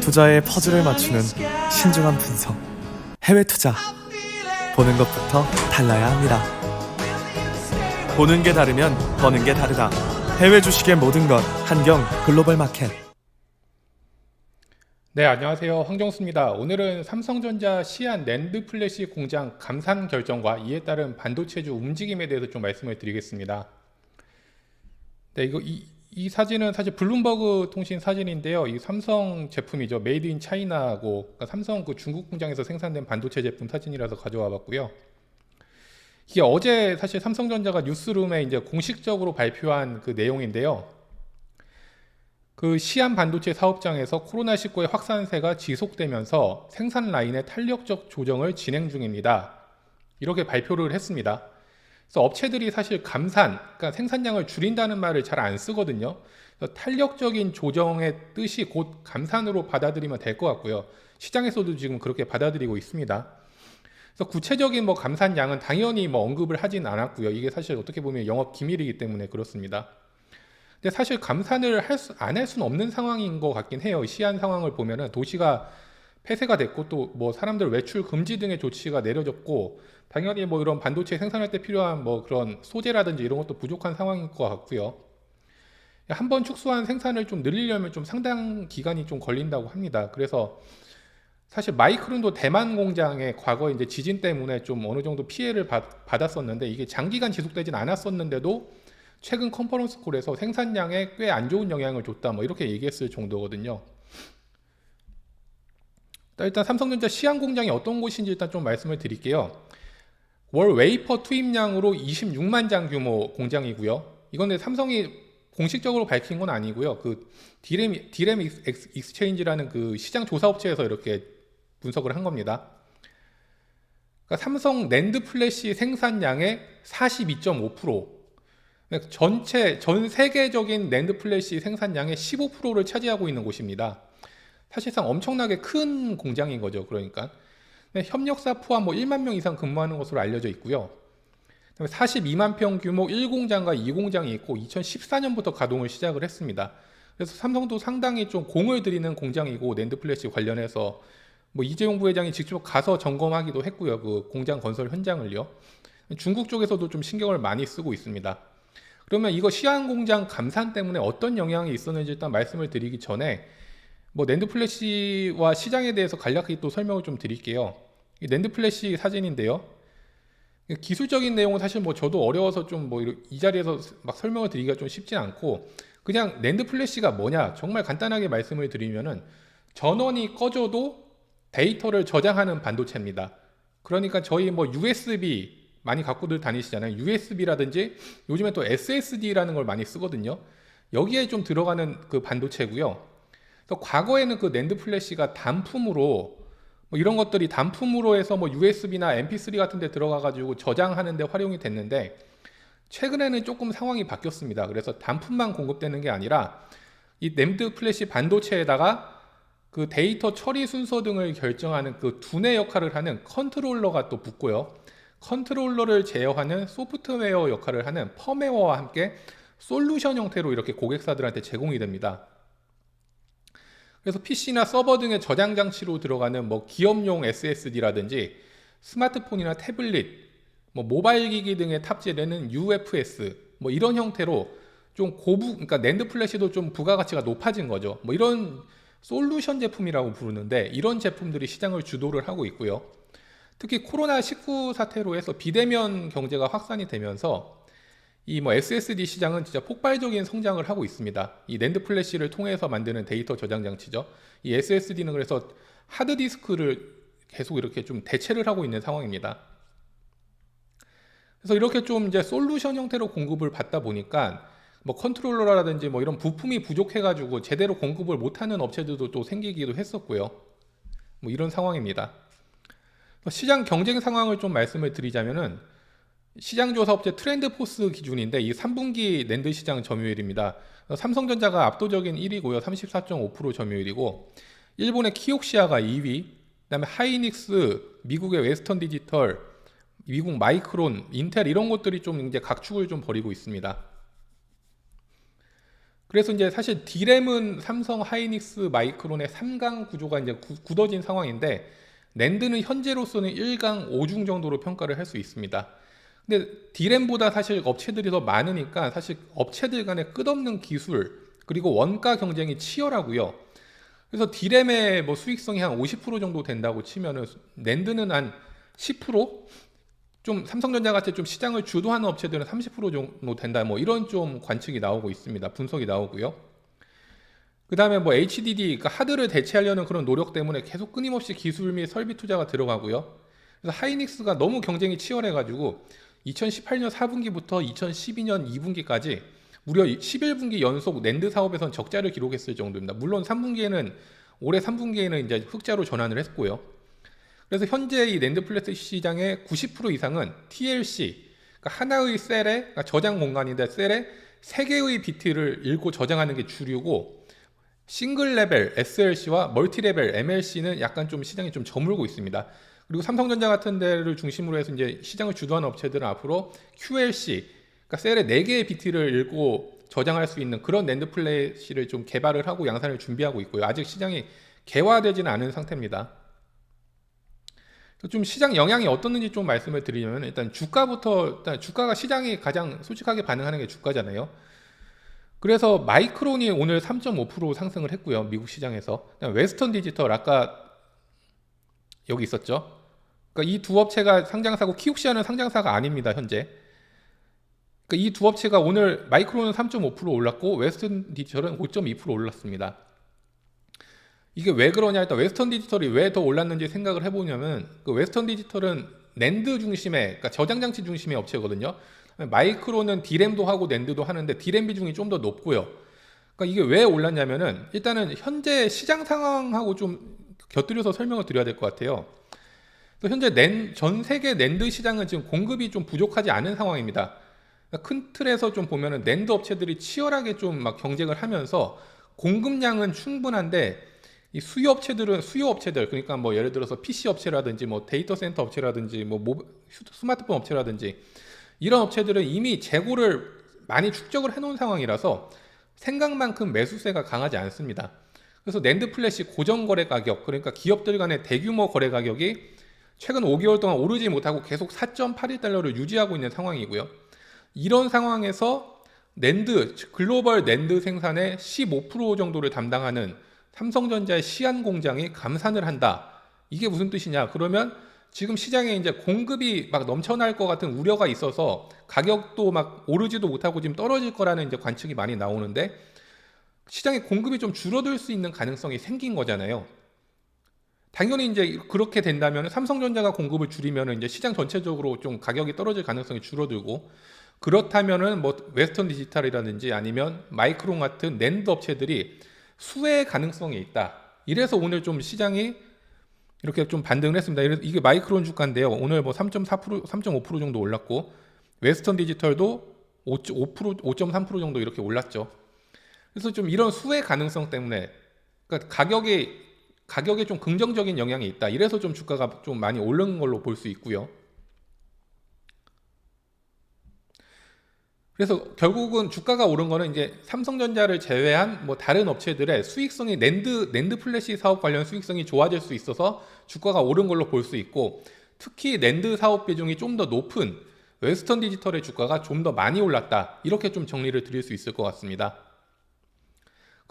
투자의 퍼즐을 맞추는 신중한 분석. 해외 투자. 보는 것부터 달라야 합니다. 보는 게 다르면 버는 게 다르다. 해외 주식의 모든 것 한경 글로벌 마켓. 네, 안녕하세요. 황정수입니다. 오늘은 삼성전자 시안 낸드 플래시 공장 감산 결정과 이에 따른 반도체주 움직임에 대해서 좀 말씀을 드리겠습니다. 네, 이거 이, 이 사진은 사실 블룸버그 통신 사진인데요. 이 삼성 제품이죠. 메이드 인 차이나고 그러니까 삼성 그 중국 공장에서 생산된 반도체 제품 사진이라서 가져와 봤고요. 이게 어제 사실 삼성전자가 뉴스룸에 이제 공식적으로 발표한 그 내용인데요. 그 시안 반도체 사업장에서 코로나19의 확산세가 지속되면서 생산 라인의 탄력적 조정을 진행 중입니다. 이렇게 발표를 했습니다. 그래서 업체들이 사실 감산, 그러니까 생산량을 줄인다는 말을 잘 안 쓰거든요. 탄력적인 조정의 뜻이 곧 감산으로 받아들이면 될 것 같고요. 시장에서도 지금 그렇게 받아들이고 있습니다. 그래서 구체적인 뭐 감산량은 당연히 뭐 언급을 하진 않았고요. 이게 사실 어떻게 보면 영업 기밀이기 때문에 그렇습니다. 근데 사실 감산을 안할 수는 없는 상황인 것 같긴 해요. 시한 상황을 보면은 도시가 폐쇄가 됐고 또 뭐 사람들 외출 금지 등의 조치가 내려졌고 당연히 뭐 이런 반도체 생산할 때 필요한 뭐 그런 소재라든지 이런 것도 부족한 상황인 것 같고요. 한 번 축소한 생산을 좀 늘리려면 좀 상당 기간이 좀 걸린다고 합니다. 그래서 사실 마이크론도 대만 공장에 과거 이제 지진 때문에 좀 어느 정도 피해를 받, 받았었는데 이게 장기간 지속되진 않았었는데도 최근 컨퍼런스 콜에서 생산량에 꽤 안 좋은 영향을 줬다 뭐 이렇게 얘기했을 정도거든요. 일단 삼성전자 시안 공장이 어떤 곳인지 일단 좀 말씀을 드릴게요. 월 웨이퍼 투입량으로 26만 장 규모 공장이고요. 이건 삼성이 공식적으로 밝힌 건 아니고요. 그 디램 디램 익스체인지라는 그 시장 조사 업체에서 이렇게 분석을 한 겁니다. 그러니까 삼성 낸드 플래시 생산량의 42.5% 전체 전 세계적인 낸드 플래시 생산량의 15%를 차지하고 있는 곳입니다. 사실상 엄청나게 큰 공장인 거죠. 그러니까 협력사 포함 뭐 1만 명 이상 근무하는 것으로 알려져 있고요. 42만 평 규모 1공장과 2공장이 있고 2014년부터 가동을 시작을 했습니다. 그래서 삼성도 상당히 좀 공을 들이는 공장이고 낸드 플래시 관련해서 뭐 이재용 부회장이 직접 가서 점검하기도 했고요. 그 공장 건설 현장을요. 중국 쪽에서도 좀 신경을 많이 쓰고 있습니다. 그러면 이거 시안 공장 감산 때문에 어떤 영향이 있었는지 일단 말씀을 드리기 전에 뭐 낸드 플래시와 시장에 대해서 간략히 또 설명을 좀 드릴게요. 이 낸드 플래시 사진인데요. 기술적인 내용은 사실 뭐 저도 어려워서 좀 뭐 이 자리에서 막 설명을 드리기가 좀 쉽지 않고 그냥 낸드 플래시가 뭐냐 정말 간단하게 말씀을 드리면은 전원이 꺼져도 데이터를 저장하는 반도체입니다. 그러니까 저희 뭐 USB 많이 갖고들 다니시잖아요. USB라든지 요즘에 또 SSD라는 걸 많이 쓰거든요. 여기에 좀 들어가는 그 반도체고요. 그래서 과거에는 그 낸드 플래시가 단품으로 뭐 이런 것들이 단품으로 해서 뭐 USB나 MP3 같은 데 들어가 가지고 저장하는 데 활용이 됐는데 최근에는 조금 상황이 바뀌었습니다. 그래서 단품만 공급되는 게 아니라 이 낸드 플래시 반도체에다가 그 데이터 처리 순서 등을 결정하는 그 두뇌 역할을 하는 컨트롤러가 또 붙고요. 컨트롤러를 제어하는 소프트웨어 역할을 하는 펌웨어와 함께 솔루션 형태로 이렇게 고객사들한테 제공이 됩니다. 그래서 PC나 서버 등의 저장 장치로 들어가는 뭐 기업용 SSD라든지 스마트폰이나 태블릿, 뭐 모바일 기기 등에 탑재되는 UFS 뭐 이런 형태로 좀 고부 그러니까 낸드 플래시도 좀 부가가치가 높아진 거죠. 뭐 이런 솔루션 제품이라고 부르는데 이런 제품들이 시장을 주도를 하고 있고요. 특히 코로나 19 사태로 해서 비대면 경제가 확산이 되면서 이 뭐 SSD 시장은 진짜 폭발적인 성장을 하고 있습니다. 이 낸드 플래시를 통해서 만드는 데이터 저장 장치죠. 이 SSD는 그래서 하드 디스크를 계속 이렇게 좀 대체를 하고 있는 상황입니다. 그래서 이렇게 좀 이제 솔루션 형태로 공급을 받다 보니까 뭐 컨트롤러라든지 뭐 이런 부품이 부족해가지고 제대로 공급을 못하는 업체들도 또 생기기도 했었고요. 뭐 이런 상황입니다. 시장 경쟁 상황을 좀 말씀을 드리자면은 시장 조사 업체 트렌드 포스 기준인데 이 3분기 낸드 시장 점유율입니다. 삼성전자가 압도적인 1위고요. 34.5% 점유율이고 일본의 키옥시아가 2위, 그다음에 하이닉스, 미국의 웨스턴 디지털, 미국 마이크론, 인텔 이런 것들이 좀 이제 각축을 좀 벌이고 있습니다. 그래서 이제 사실 디램은 삼성 하이닉스 마이크론의 3강 구조가 이제 구- 굳어진 상황인데 낸드는 현재로서는 1강 5중 정도로 평가를 할 수 있습니다. 근데 디램보다 사실 업체들이 더 많으니까 사실 업체들 간의 끝없는 기술 그리고 원가 경쟁이 치열하고요. 그래서 디램의 뭐 수익성이 한 50% 정도 된다고 치면은 낸드는 한 10%? 좀 삼성전자 같이 좀 시장을 주도하는 업체들은 30% 정도 된다. 뭐 이런 좀 관측이 나오고 있습니다. 분석이 나오고요. 그 다음에 뭐 HDD, 그러니까 하드를 대체하려는 그런 노력 때문에 계속 끊임없이 기술 및 설비 투자가 들어가고요. 그래서 하이닉스가 너무 경쟁이 치열해가지고 2018년 4분기부터 2012년 2분기까지 무려 11분기 연속 낸드 사업에선 적자를 기록했을 정도입니다. 물론 3분기에는 올해 3분기에는 이제 흑자로 전환을 했고요. 그래서 현재 이 낸드 플래시 시장의 90% 이상은 TLC, 그러니까 하나의 셀에 그러니까 저장 공간인데 셀에 세 개의 비트를 읽고 저장하는 게 주류고 싱글 레벨 SLC와 멀티 레벨 MLC는 약간 좀 시장이 좀 저물고 있습니다. 그리고 삼성전자 같은 데를 중심으로 해서 이제 시장을 주도하는 업체들은 앞으로 QLC, 그러니까 셀에 4개의 비트를 읽고 저장할 수 있는 그런 낸드 플래시를 좀 개발을 하고 양산을 준비하고 있고요. 아직 시장이 개화되지는 않은 상태입니다. 좀 시장 영향이 어떻는지 좀 말씀을 드리면 일단 주가부터 일단 주가가 시장이 가장 솔직하게 반응하는 게 주가잖아요. 그래서 마이크론이 오늘 3.5% 상승을 했고요. 미국 시장에서. 웨스턴 디지털 아까 여기 있었죠. 그러니까 이 두 업체가 상장사고 키옥시아는 상장사가 아닙니다. 현재. 그러니까 이 두 업체가 오늘 마이크론은 3.5% 올랐고 웨스턴 디지털은 5.2% 올랐습니다. 이게 왜 그러냐 일단 웨스턴 디지털이 왜 더 올랐는지 생각을 해보냐면 그 웨스턴 디지털은 낸드 중심의 그러니까 저장 장치 중심의 업체거든요. 마이크로는 디램도 하고 낸드도 하는데 디램 비중이 좀 더 높고요. 그러니까 이게 왜 올랐냐면은 일단은 현재 시장 상황하고 좀 곁들여서 설명을 드려야 될 것 같아요. 현재 낸, 전 세계 낸드 시장은 지금 공급이 좀 부족하지 않은 상황입니다. 그러니까 큰 틀에서 좀 보면은 낸드 업체들이 치열하게 좀 막 경쟁을 하면서 공급량은 충분한데 이 수요 업체들은 수요 업체들 그러니까 뭐 예를 들어서 PC 업체라든지 뭐 데이터 센터 업체라든지 뭐 모- 휴- 스마트폰 업체라든지 이런 업체들은 이미 재고를 많이 축적을 해놓은 상황이라서 생각만큼 매수세가 강하지 않습니다. 그래서 낸드 플래시 고정 거래 가격 그러니까 기업들 간의 대규모 거래 가격이 최근 5개월 동안 오르지 못하고 계속 4.81달러를 유지하고 있는 상황이고요. 이런 상황에서 낸드 글로벌 낸드 생산의 15% 정도를 담당하는 삼성전자의 시안 공장이 감산을 한다. 이게 무슨 뜻이냐? 그러면 지금 시장에 이제 공급이 막 넘쳐날 것 같은 우려가 있어서 가격도 막 오르지도 못하고 지금 떨어질 거라는 이제 관측이 많이 나오는데 시장에 공급이 좀 줄어들 수 있는 가능성이 생긴 거잖아요. 당연히 이제 그렇게 된다면 삼성전자가 공급을 줄이면 이제 시장 전체적으로 좀 가격이 떨어질 가능성이 줄어들고 그렇다면은 뭐 웨스턴 디지털이라든지 아니면 마이크론 같은 낸드 업체들이 수혜 가능성이 있다. 이래서 오늘 좀 시장이 이렇게 좀 반등을 했습니다. 이게 마이크론 주가인데요. 오늘 뭐 3.4% 3.5% 정도 올랐고 웨스턴 디지털도 5.5% 5.3% 정도 이렇게 올랐죠. 그래서 좀 이런 수혜 가능성 때문에 그러니까 가격이 가격에 좀 긍정적인 영향이 있다. 이래서 좀 주가가 좀 많이 오른 걸로 볼 수 있고요. 그래서 결국은 주가가 오른 거는 이제 삼성전자를 제외한 뭐 다른 업체들의 수익성이 낸드 낸드 플래시 사업 관련 수익성이 좋아질 수 있어서 주가가 오른 걸로 볼 수 있고 특히 낸드 사업 비중이 좀 더 높은 웨스턴 디지털의 주가가 좀 더 많이 올랐다. 이렇게 좀 정리를 드릴 수 있을 것 같습니다.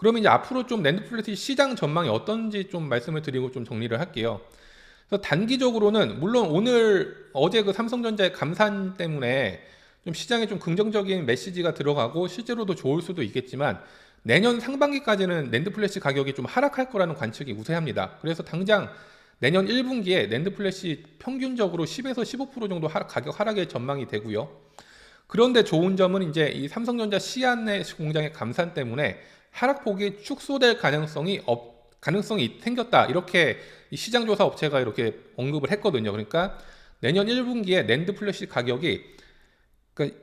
그러면 이제 앞으로 좀 낸드 플래시 시장 전망이 어떤지 좀 말씀을 드리고 좀 정리를 할게요. 그래서 단기적으로는 물론 오늘 어제 그 삼성전자의 감산 때문에 좀 시장에 좀 긍정적인 메시지가 들어가고 실제로도 좋을 수도 있겠지만 내년 상반기까지는 낸드 플래시 가격이 좀 하락할 거라는 관측이 우세합니다. 그래서 당장 내년 1분기에 낸드 플래시 평균적으로 10에서 15% 정도 가격 하락의 전망이 되고요. 그런데 좋은 점은 이제 이 삼성전자 시안의 공장의 감산 때문에 하락폭이 축소될 가능성이 없, 가능성이 생겼다. 이렇게 이 시장 조사 업체가 이렇게 언급을 했거든요. 그러니까 내년 1분기에 낸드 플래시 가격이 그러니까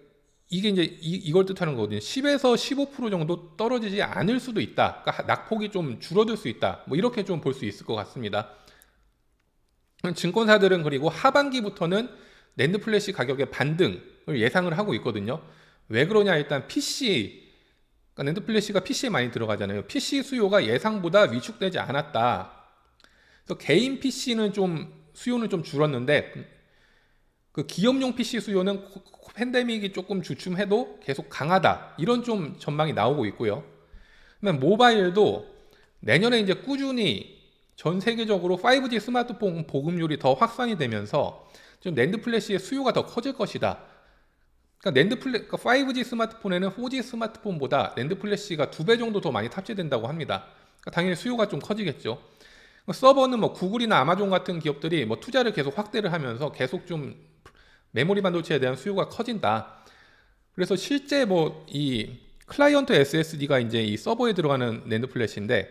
이게 이제 이, 이걸 뜻하는 거거든요. 10에서 15% 정도 떨어지지 않을 수도 있다. 그러니까 낙폭이 좀 줄어들 수 있다. 뭐 이렇게 좀 볼 수 있을 것 같습니다. 증권사들은 그리고 하반기부터는 낸드 플래시 가격의 반등을 예상을 하고 있거든요. 왜 그러냐 일단 PC 그러니까 낸드 플래시가 PC에 많이 들어가잖아요. PC 수요가 예상보다 위축되지 않았다. 그래서 개인 PC는 좀 수요는 좀 줄었는데 그 기업용 PC 수요는 팬데믹이 조금 주춤해도 계속 강하다. 이런 좀 전망이 나오고 있고요. 그다음 모바일도 내년에 이제 꾸준히 전 세계적으로 5G 스마트폰 보급률이 더 확산이 되면서 좀 낸드 플래시의 수요가 더 커질 것이다. 그러니까 낸드 플래 그러니까 5G 스마트폰에는 4G 스마트폰보다 낸드 플래시가 두 배 정도 더 많이 탑재된다고 합니다. 그러니까 당연히 수요가 좀 커지겠죠. 서버는 뭐 구글이나 아마존 같은 기업들이 뭐 투자를 계속 확대를 하면서 계속 좀 메모리 반도체에 대한 수요가 커진다. 그래서 실제 뭐 이 클라이언트 SSD가 이제 이 서버에 들어가는 낸드 플래시인데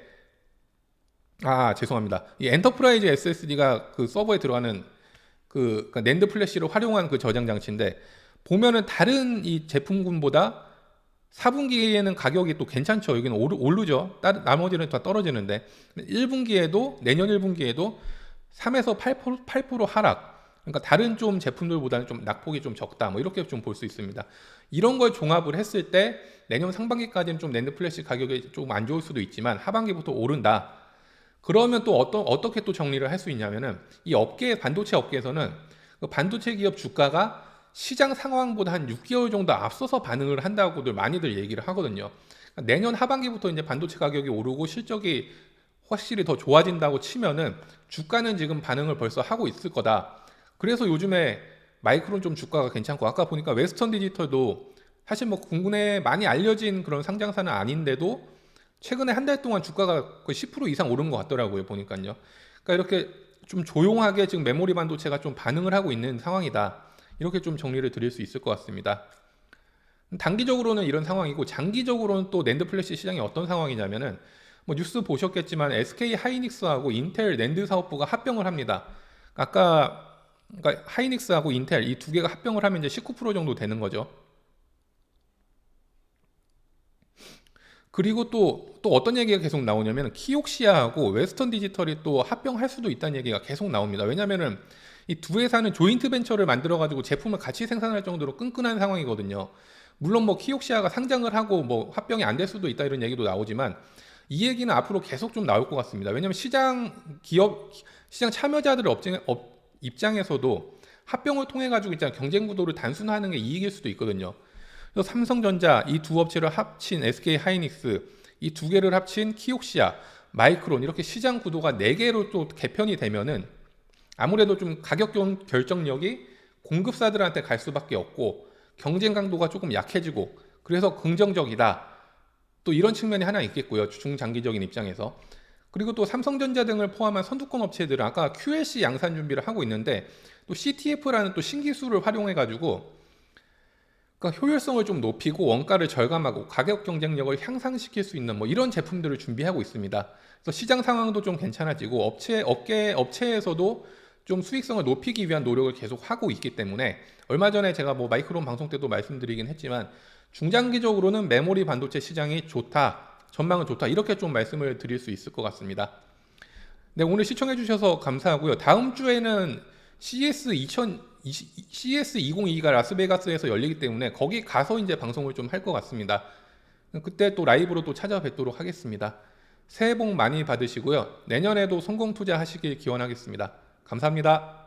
아 죄송합니다. 이 엔터프라이즈 SSD가 그 서버에 들어가는 그 그러니까 낸드 플래시를 활용한 그 저장 장치인데 보면은 다른 이 제품군보다 4분기에는 가격이 또 괜찮죠. 여기는 오르, 오르죠. 다른 나머지는 다 떨어지는데 1분기에도 내년 1분기에도 3에서 8%, 8% 하락. 그러니까 다른 좀 제품들보다는 좀 낙폭이 좀 적다. 뭐 이렇게 좀 볼 수 있습니다. 이런 걸 종합을 했을 때 내년 상반기까지는 좀 랜드 플래시 가격이 조금 안 좋을 수도 있지만 하반기부터 오른다. 그러면 또 어떤 어떻게 또 정리를 할 수 있냐면은 이 업계 반도체 업계에서는 그 반도체 기업 주가가 시장 상황보다 한 6개월 정도 앞서서 반응을 한다고들 많이들 얘기를 하거든요. 그러니까 내년 하반기부터 이제 반도체 가격이 오르고 실적이 확실히 더 좋아진다고 치면은 주가는 지금 반응을 벌써 하고 있을 거다. 그래서 요즘에 마이크론 좀 주가가 괜찮고 아까 보니까 웨스턴 디지털도 사실 뭐 국내에 많이 알려진 그런 상장사는 아닌데도 최근에 한 달 동안 주가가 거의 10% 이상 오른 것 같더라고요 보니까요. 그러니까 이렇게 좀 조용하게 지금 메모리 반도체가 좀 반응을 하고 있는 상황이다. 이렇게 좀 정리를 드릴 수 있을 것 같습니다. 단기적으로는 이런 상황이고 장기적으로는 또 낸드 플래시 시장이 어떤 상황이냐면은 뭐 뉴스 보셨겠지만 SK 하이닉스하고 인텔 낸드 사업부가 합병을 합니다. 아까 그러니까 하이닉스하고 인텔 이 두 개가 합병을 하면 이제 19% 정도 되는 거죠. 그리고 또, 또 어떤 얘기가 계속 나오냐면 키옥시아하고 웨스턴 디지털이 또 합병할 수도 있다는 얘기가 계속 나옵니다. 왜냐면은 이 두 회사는 조인트 벤처를 만들어 가지고 제품을 같이 생산할 정도로 끈끈한 상황이거든요. 물론 뭐 키옥시아가 상장을 하고 뭐 합병이 안 될 수도 있다 이런 얘기도 나오지만 이 얘기는 앞으로 계속 좀 나올 것 같습니다. 왜냐하면 시장 기업 시장 참여자들 업장, 업, 입장에서도 합병을 통해 가지고 있잖아 경쟁 구도를 단순화하는 게 이익일 수도 있거든요. 그래서 삼성전자 이 두 업체를 합친 SK 하이닉스 이 두 개를 합친 키옥시아, 마이크론 이렇게 시장 구도가 네 개로 또 개편이 되면은 아무래도 좀 가격 결- 결정력이 공급사들한테 갈 수밖에 없고 경쟁 강도가 조금 약해지고 그래서 긍정적이다. 또 이런 측면이 하나 있겠고요. 중장기적인 입장에서. 그리고 또 삼성전자 등을 포함한 선두권 업체들은 아까 QLC 양산 준비를 하고 있는데 또 CTF라는 또 신기술을 활용해 가지고 그러니까 효율성을 좀 높이고 원가를 절감하고 가격 경쟁력을 향상시킬 수 있는 뭐 이런 제품들을 준비하고 있습니다. 그래서 시장 상황도 좀 괜찮아지고 업체 업계 업체에서도 좀 수익성을 높이기 위한 노력을 계속 하고 있기 때문에 얼마 전에 제가 뭐 마이크론 방송 때도 말씀드리긴 했지만 중장기적으로는 메모리 반도체 시장이 좋다. 전망은 좋다. 이렇게 좀 말씀을 드릴 수 있을 것 같습니다. 네, 오늘 시청해 주셔서 감사하고요. 다음 주에는 CS 2000 CS 2022가 라스베가스에서 열리기 때문에 거기 가서 이제 방송을 좀 할 것 같습니다. 그때 또 라이브로 또 찾아뵙도록 하겠습니다. 새해 복 많이 받으시고요. 내년에도 성공 투자하시길 기원하겠습니다. 감사합니다.